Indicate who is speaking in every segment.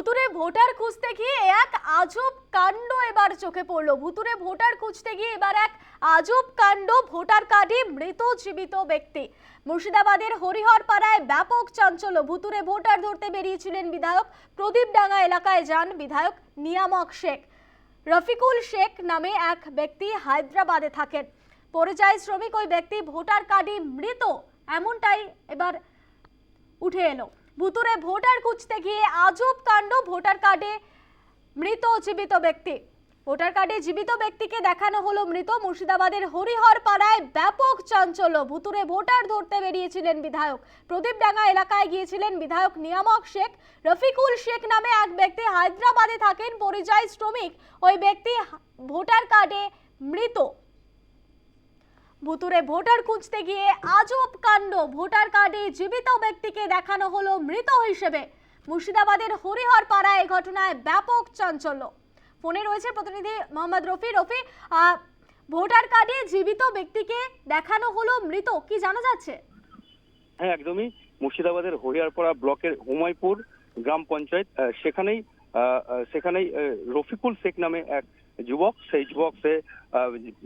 Speaker 1: ভুতুরে ভোটার খুঁজতে গিয়ে এক আজব কাণ্ড এবার চোখে পড়ল। ভুতুরে ভোটার খুঁজতে গিয়ে এবার এক আজব কাণ্ড, ভোটার কার্ডে মৃত জীবিত ব্যক্তি। মুর্শিদাবাদের হরিহর পাড়ায় ব্যাপক চাঞ্চল্য। ভুতুরে ভোটার ধরতে বেরিয়েছিলেন বিধায়ক প্রদীপডাঙ্গা এলাকায় যান বিধায়ক নিয়ামক শেখ। রফিকুল শেখ নামে এক ব্যক্তি হায়দ্রাবাদে থাকেন। পরিযায়ী শ্রমিক ওই ব্যক্তি ভোটার কার্ডে মৃত, এমনটাই এবার উঠে এলো। ভুতুরে ভোটার খুঁজতে গিয়ে আজব কাণ্ড ভোটার কার্ডে মৃত জীবিত ব্যক্তি। ভোটার কার্ডে জীবিত ব্যক্তিকে দেখানো হলো মৃত মুর্শিদাবাদের হরিহর পাড়ায় ব্যাপক চাঞ্চল্য। ভুতুরে ভোটার ধরতে বেরিয়েছিলেন বিধায়ক। প্রদীপডাঙ্গা এলাকায় গিয়েছিলেন বিধায়ক নিয়ামক শেখ। রফিকুল শেখ নামে এক ব্যক্তি হায়দ্রাবাদে থাকেন পরিযায়ী শ্রমিক। ওই ব্যক্তি ভোটার কার্ডে মৃত। ভুতুরে ভোটার খুঁজতে গিয়ে আজব কাণ্ড। ভোটার কার্ডে জীবিত ব্যক্তিকে দেখানো হলো মৃত হিসেবে। মুর্শিদাবাদের হরিহর পাড়ায় এই ঘটনায় ব্যাপক চাঞ্চল্য। ফোনে রয়েছে প্রতিনিধি মোহাম্মদ রফি। রফি ভোটার কার্ডে জীবিত ব্যক্তিকে দেখানো হলো মৃত, কি জানা যাচ্ছে?
Speaker 2: হ্যাঁ একদমই। মুর্শিদাবাদের হরিয়ারপাড়া ব্লকের হুমায়পুর গ্রাম পঞ্চায়েত সেখানেই সেখানেই রফিকুল শেখ নামে এক যুবক সেই যুবক সে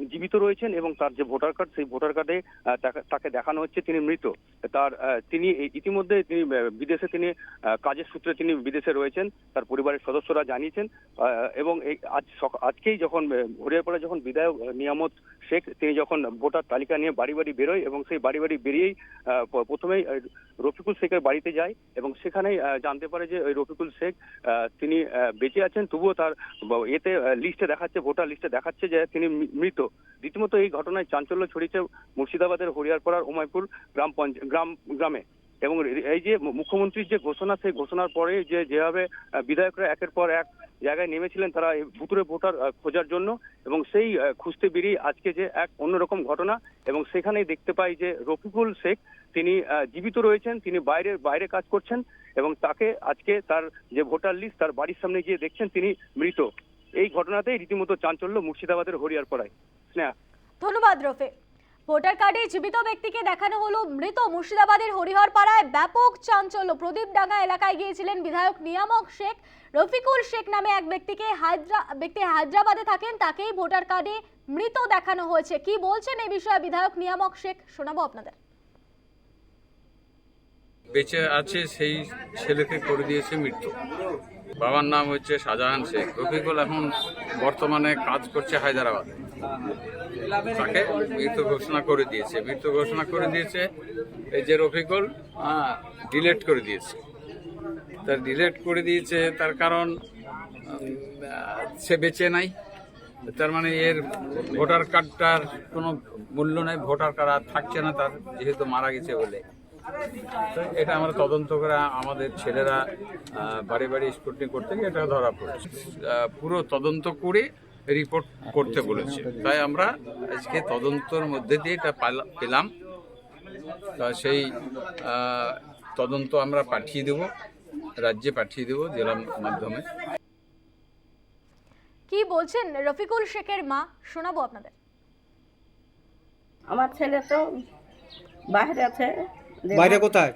Speaker 2: জীবিত রয়েছেন এবং তার যে ভোটার কার্ড সেই ভোটার কার্ডে তাকে- দেখানো হচ্ছে তিনি মৃত। তার তিনি ইতিমধ্যে তিনি বিদেশে তিনি কাজের সূত্রে তিনি বিদেশে রয়েছেন। তার পরিবারের সদস্যরা জানিয়েছেন এবং আজ আজকেই যখন আহ, হরিয়ারপাড়া যখন বিধায়ক নিয়ামত শেখ, তিনি যখন ভোটার তালিকা নিয়ে বাড়ি বাড়ি বেরোয় এবং সেই বাড়ি বাড়ি বেরিয়েই প্রথমেই রফিকুল শেখের বাড়িতে যায় এবং সেখানেই জানতে পারে যে ওই রফিকুল শেখ তিনি বেঁচে আছেন, তবুও তার এতে লিস্টে দেখাচ্ছে, ভোটার লিস্টে দেখাচ্ছে যে তিনি মৃত। রীতিমতো এই ঘটনায় চাঞ্চল্য ছড়িয়েছে মুর্শিদাবাদের হরিয়ারপাড়ার উমায়পুর গ্রাম গ্রাম, গ্রামে। এবং এই যে মুখ্যমন্ত্রীর যে ঘোষণা, সেই ঘোষণার পরে যে যেভাবে বিধায়করা একের পর এক জায়গায় নেমেছিলেন তারা ভুতুরে ভোটার খোঁজার জন্য এবং সেই খুঁজতে বেরিয়ে আজকে যে এক অন্যরকম ঘটনা এবং সেখানেই দেখতে পাই যে রফিকুল শেখ তিনি জীবিত রয়েছেন, তিনি বাইরে বাইরে কাজ করছেন এবং তাকে আজকে তার যে ভোটার লিস্ট, তার বাড়ির সামনে গিয়ে দেখছেন তিনি মৃত। এই ঘটনাতেই রীতিমতো চাঞ্চল্য মুর্শিদাবাদের হরিয়ারপাড়ায়। স্নেহা।
Speaker 1: ধন্যবাদ রফে ভোটার কার্ডে জীবিত ব্যক্তিকে দেখানো হলো মৃত মুর্শিদাবাদের হরিহর পাড়ায় ব্যাপক চাঞ্চল্য। প্রদীপডাঙ্গা এলাকায় গিয়েছিলেন বিধায়ক নিয়ামক শেখ। রফিকুল শেখ নামে এক ব্যক্তিকে হায়দ্রা, ব্যক্তি হায়দ্রাবাদে থাকেন, তাকেই ভোটার কার্ডে মৃত দেখানো হয়েছে। কি বলছেন এই বিষয়ে বিধায়ক নিয়ামক শেখ? শোনাবো আপনাদের।
Speaker 3: বেঁচে আছে সেই ছেলেকে করে দিয়েছে মৃত্যু। বাবার নাম হচ্ছে শাহজাহান শেখ। রফিকুল এখন বর্তমানে কাজ করছে হায়দ্রাবাদে। তাকে মৃত্যু ঘোষণা করে দিয়েছে। মৃত্যু ঘোষণা করে দিয়েছে এই যে রফিকুল ডিলেট করে দিয়েছে। তার ডিলেট করে দিয়েছে, তার কারণ সে বেঁচে নাই। তার মানে এর ভোটার কার্ডটার কোনো মূল্য নেই, ভোটার কার্ড আর থাকছে না, তার যেহেতু মারা গেছে বলে। তো এটা আমরা তদন্ত করে আমাদের ছেলেরা বাড়ি বাড়ি স্কুটনি করতে গিয়ে এটা ধরা পড়েছে। পুরো তদন্ত করে রিপোর্ট করতে বলেছে। তাই আমরা আজকে তদন্তর মধ্যে দিয়ে এটা পেলাম। তা সেই তদন্ত আমরা পাঠিয়ে দেব রাজ্যে পাঠিয়ে দেব জেলার মাধ্যমে।
Speaker 1: কি বলছেন রফিকুল শেখের মা? শোনাবো আপনাদের।
Speaker 4: আমার ছেলে তো বাইরে আছে।
Speaker 5: বাইরে কোথায়?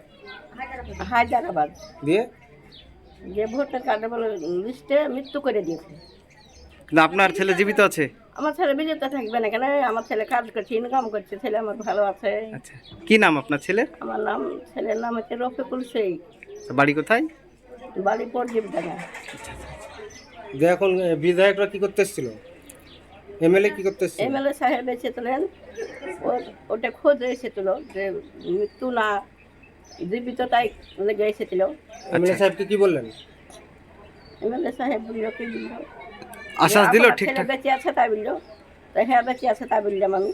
Speaker 4: হায়দ্রাবাদ।
Speaker 5: দিয়ে?
Speaker 4: যে ভোটার কার্ডে বলে লিস্টে মৃত্যু করে দিয়েছে।
Speaker 5: না আপনার ছেলে জীবিত আছে?
Speaker 4: আমার ছেলে বিজেতে থাকবে না কেন? আমার ছেলে কাজ করছে ইনকাম করছে ছেলে আমার ভালো আছে।
Speaker 5: আচ্ছা কি নাম আপনার ছেলের
Speaker 4: আমার নাম ছেলের নাম হচ্ছে রফিকুল শেখ।
Speaker 5: বাড়ি কোথায়?
Speaker 4: বাড়ি পরজীব দেখা
Speaker 5: যে এখন বিধায়করা কি করতে এসেছিল? এমএলএ কি করতে এসেছিল?
Speaker 4: এমএলএ সাহেব এসেছিলেন। ও- ওটা খোঁজ এসেছিল যে মৃত্যু না জীবিত তাই লেগে এসেছিল।
Speaker 5: এমএলএ সাহেবকে কি বললেন?
Speaker 4: এমএলএ সাহেব বলল কি বলল
Speaker 5: আশ্বাস দিল ঠিক
Speaker 4: বেঁচে আছে তাই বলল। তাই হ্যাঁ বেঁচে আছে তাই বললাম আমি।